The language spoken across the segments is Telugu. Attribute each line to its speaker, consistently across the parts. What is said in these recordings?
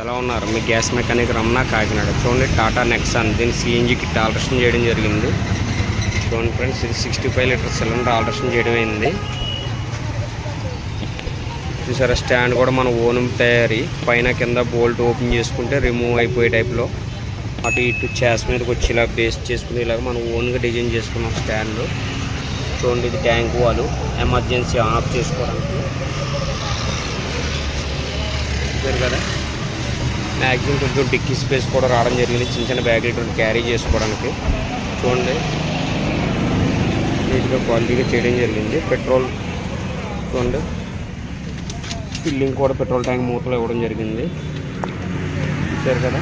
Speaker 1: ఎలా ఉన్నారు? మీ గ్యాస్ మెకానిక్ రమణ కాకినాడ. చూడండి టాటా నెక్సాన్. దీన్ని సిఎన్జికి ఆల్టరేషన్ చేయడం జరిగింది. చూడండి ఫ్రెండ్స్ ఇది sixty five litre cylinder alteration చేయడం అయింది. చూసారా స్టాండ్ కూడా మన ఓన్ తయారీ. పైన కింద బోల్ట్ ఓపెన్ చేసుకుంటే రిమూవ్ అయిపోయే టైప్లో. అటు ఇటు చేస్ మీదకి వచ్చి ఇలా బేస్ చేసుకుని ఇలాగ మనం ఓన్గా డిజైన్ చేసుకున్నాం స్టాండ్. చూడండి ఇది ట్యాంక్ వాళ్ళు ఎమర్జెన్సీ ఆన్ ఆఫ్ చేసుకోవడానికి. చూసారు కదా. మ్యాక్సిమం కొంచెం డిక్కీ స్పేస్ కూడా రావడం జరిగింది. చిన్న చిన్న బ్యాగులు క్యారీ చేసుకోవడానికి. చూడండి. నీట్గా క్వాలిటీగా చేయడం జరిగింది. పెట్రోల్ చూడండి. ఫిల్లింగ్ కూడా పెట్రోల్ ట్యాంక్ మూతలు ఇవ్వడం జరిగింది. చూసారు కదా.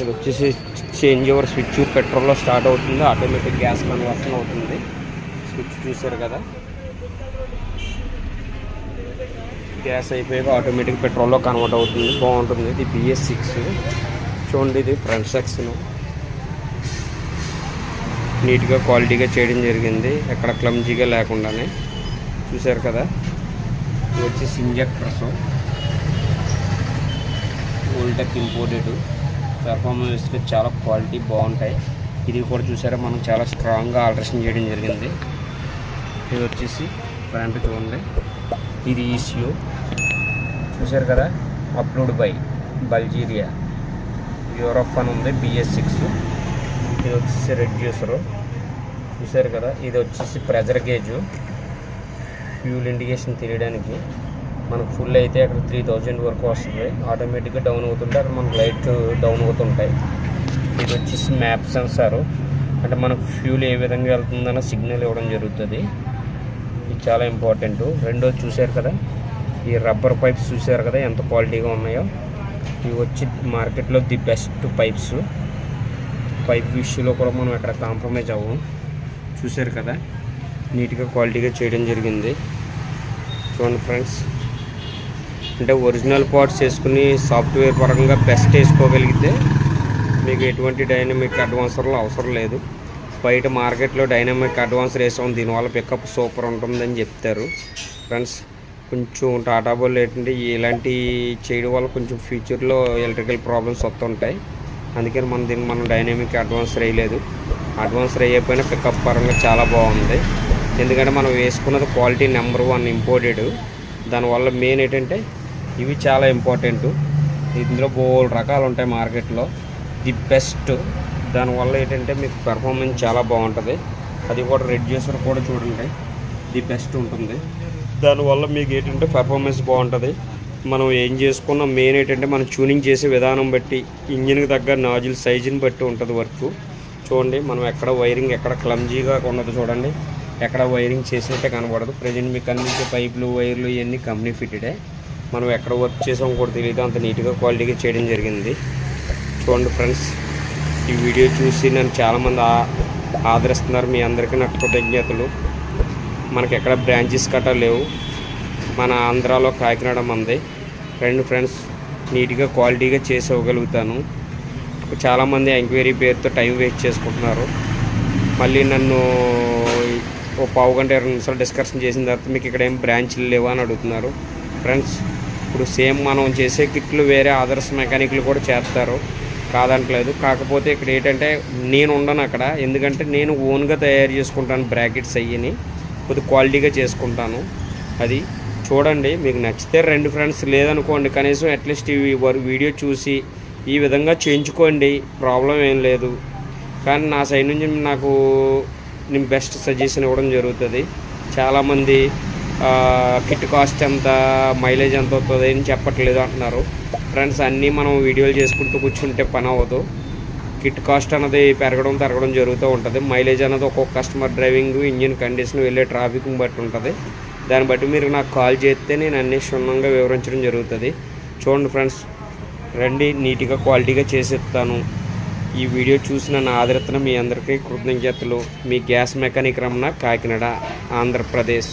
Speaker 1: ఇది వచ్చేసి చేంజ్ ఓవర్ స్విచ్ పెట్రోల్లో స్టార్ట్ అవుతుంది ఆటోమేటిక్ గ్యాస్ కన్వర్షన్ అవుతుంది. స్విచ్ చూసారు కదా? గ్యాస్ అయిపోయాక ఆటోమేటిక్ పెట్రోల్లో కన్వర్ట్ అవుతుంది. బాగుంటుంది. ఇది బిఎస్ సిక్స్ చూడండి ఇది ఫ్రంట్ సెక్షన్ నీట్గా క్వాలిటీగా చేయడం జరిగింది. ఎక్కడ క్లమ్జీగా లేకుండానే. చూశారు కదా? వచ్చేసి ఇంజెక్టర్స్ ఓల్టెక్ ఇంపోర్టెడ్ పెర్ఫార్మెన్స్కి చాలా క్వాలిటీ బాగుంటాయి. ఇది కూడా చూసారా మనం చాలా స్ట్రాంగ్గా ఆల్ట్రేషన్ చేయడం జరిగింది. ఇది వచ్చేసి ఫ్రంట్ చూడండి. ఇది ఈసీయూ. చూశారు కదా అప్లోడ్ బై బల్జీరియా యూరోప్ అని ఉంది బిఎస్ సిక్స్ ఇది వచ్చేసి రెడ్యూసరు చూశారు కదా ఇది వచ్చేసి ప్రెజర్ గేజు ఫ్యూల్ ఇండికేషన్ తెలియడానికి. మనకు ఫుల్ అయితే అక్కడ త్రీ థౌజండ్ వరకు వస్తుంది. ఆటోమేటిక్గా డౌన్ అవుతుంటే అక్కడ మనకు లైట్ డౌన్ అవుతుంటాయి. ఇది వచ్చేసి మ్యాప్ సెన్సారు అంటే మనకు ఫ్యూల్ ఏ విధంగా వెళ్తుందన్న సిగ్నల్ ఇవ్వడం జరుగుతుంది. ఇది చాలా ఇంపార్టెంట్ రెండోది చూశారు కదా? ఈ రబ్బర్ పైప్స్ చూశారు కదా? ఎంత క్వాలిటీగా ఉన్నాయో? ఇవి వచ్చి మార్కెట్లో ది బెస్ట్ పైప్స్ పైప్ విషయంలో కూడా మనం ఎక్కడ కాంప్రమైజ్ అవ్వం. చూశారు కదా? నీట్గా క్వాలిటీగా చేయడం జరిగింది. చూడండి ఫ్రెండ్స్ అంటే ఒరిజినల్ పార్ట్స్ వేసుకుని సాఫ్ట్వేర్ పరంగా బెస్ట్ వేసుకోగలిగితే మీకు ఎటువంటి డైనమిక్ అడ్వాన్సర్లు అవసరం లేదు. బయట మార్కెట్లో డైనమిక్ అడ్వాన్సర్ వేసాం దీనివల్ల పికప్ సూపర్ ఉంటుందని చెప్తారు. ఫ్రెండ్స్ కొంచెం టాటా బోల్ ఏంటంటే ఇలాంటి చేయడం వల్ల కొంచెం ఫ్యూచర్లో ఎలక్ట్రికల్ ప్రాబ్లమ్స్ వస్తుంటాయి. అందుకని మనం దీన్ని మనం డైనమిక్ అడ్వాన్స్ వేయలేదు. అడ్వాన్స్ అయ్యకపోయినా పికప్ పరంగా చాలా బాగుంది. ఎందుకంటే మనం వేసుకున్నది క్వాలిటీ నెంబర్ వన్ ఇంపోర్టెడ్. దానివల్ల మెయిన్ ఏంటంటే ఇవి చాలా ఇంపార్టెంట్. ఇందులో బోల్ రకాలు ఉంటాయి మార్కెట్లో. The best. దానివల్ల ఏంటంటే మీకు పెర్ఫార్మెన్స్ చాలా బాగుంటుంది. అది కూడా రెడ్యూసర్ కూడా చూడండి. ది బెస్ట్ ఉంటుంది. దానివల్ల మీకు ఏంటంటే పెర్ఫార్మెన్స్ బాగుంటుంది. మనం ఏం చేసుకున్న? మెయిన్ ఏంటంటే మనం ట్యూనింగ్ చేసే విధానం బట్టి ఇంజిన్కి తగ్గ నాజిల్ సైజుని బట్టి ఉంటుంది వర్క్. చూడండి మనం ఎక్కడ వైరింగ్ ఎక్కడ క్లమ్జీగా ఉన్నది చూడండి. ఎక్కడ వైరింగ్ చేసినట్టే కనబడదు. ప్రజెంట్ మీకు అందించే పైపులు వైర్లు ఇవన్నీ కంపెనీ ఫిట్టెడే మనం ఎక్కడ వర్క్ చేసామో కూడా తెలియదు. అంత నీట్గా క్వాలిటీగా చేయడం జరిగింది. చూడండి ఫ్రెండ్స్ ఈ వీడియో చూసి నన్ను చాలామంది ఆ- ఆదరిస్తున్నారు. మీ అందరికీ నాకు కృతజ్ఞతలు. మనకి ఎక్కడ బ్రాంచెస్ కట్టా లేవు. మన ఆంధ్రాలో కాకినాడ మంది. రెండు ఫ్రెండ్స్ నీట్గా క్వాలిటీగా చేసి ఇవ్వగలుగుతాను చాలామంది ఎంక్వైరీ పేరుతో టైం వేస్ట్ చేసుకుంటున్నారు. మళ్ళీ నన్ను ఓ పావు గంట ఇరవై నిమిషాలు డిస్కషన్ చేసిన తర్వాత మీకు ఇక్కడ ఏం బ్రాంచ్లు లేవా అని అడుగుతున్నారు. ఫ్రెండ్స్ ఇప్పుడు సేమ్ మనం చేసే కిట్లు వేరే ఆదర్శ మెకానిక్లు కూడా చేస్తారు. కాదంటలేదు కాకపోతే ఇక్కడ ఏంటంటే నేను ఉండను అక్కడ. ఎందుకంటే నేను ఓన్గా తయారు చేసుకుంటాను బ్రాకెట్స్ అయ్యని. కొద్ది క్వాలిటీగా చేసుకుంటాను అది. చూడండి మీకు నచ్చితే రెండు ఫ్రెండ్స్ లేదనుకోండి కనీసం అట్లీస్ట్ ఈ వీడియో చూసి ఈ విధంగా చేయించుకోండి. ప్రాబ్లం ఏం లేదు. కానీ నా సైడ్ నుంచి నాకు నేను బెస్ట్ సజెషన్ ఇవ్వడం జరుగుతుంది. చాలామంది కిట్ కాస్ట్ ఎంత మైలేజ్ ఎంత అవుతుంది అని చెప్పట్లేదు అంటున్నారు. ఫ్రెండ్స్ అన్నీ మనం వీడియోలు చేసుకుంటూ కూర్చుంటే పని అవ్వదు. కిట్ కాస్ట్ అన్నది పెరగడం తరగడం జరుగుతూ ఉంటుంది. మైలేజ్ అనేది ఒక్కొక్క కస్టమర్ డ్రైవింగ్ ఇంజిన్ కండిషన్ వెళ్ళే ట్రాఫిక్ని బట్టి ఉంటుంది. దాన్ని బట్టి మీరు నాకు కాల్ చేస్తే నేను అన్ని క్షుణ్ణంగా వివరించడం జరుగుతుంది. చూడండి ఫ్రెండ్స్ రండి నీట్గా క్వాలిటీగా చేసిస్తాను. ఈ వీడియో చూసిన నా ఆదరతను మీ అందరికీ కృతజ్ఞతలు. మీ gas mechanic Ramana Kakinada Andhra Pradesh.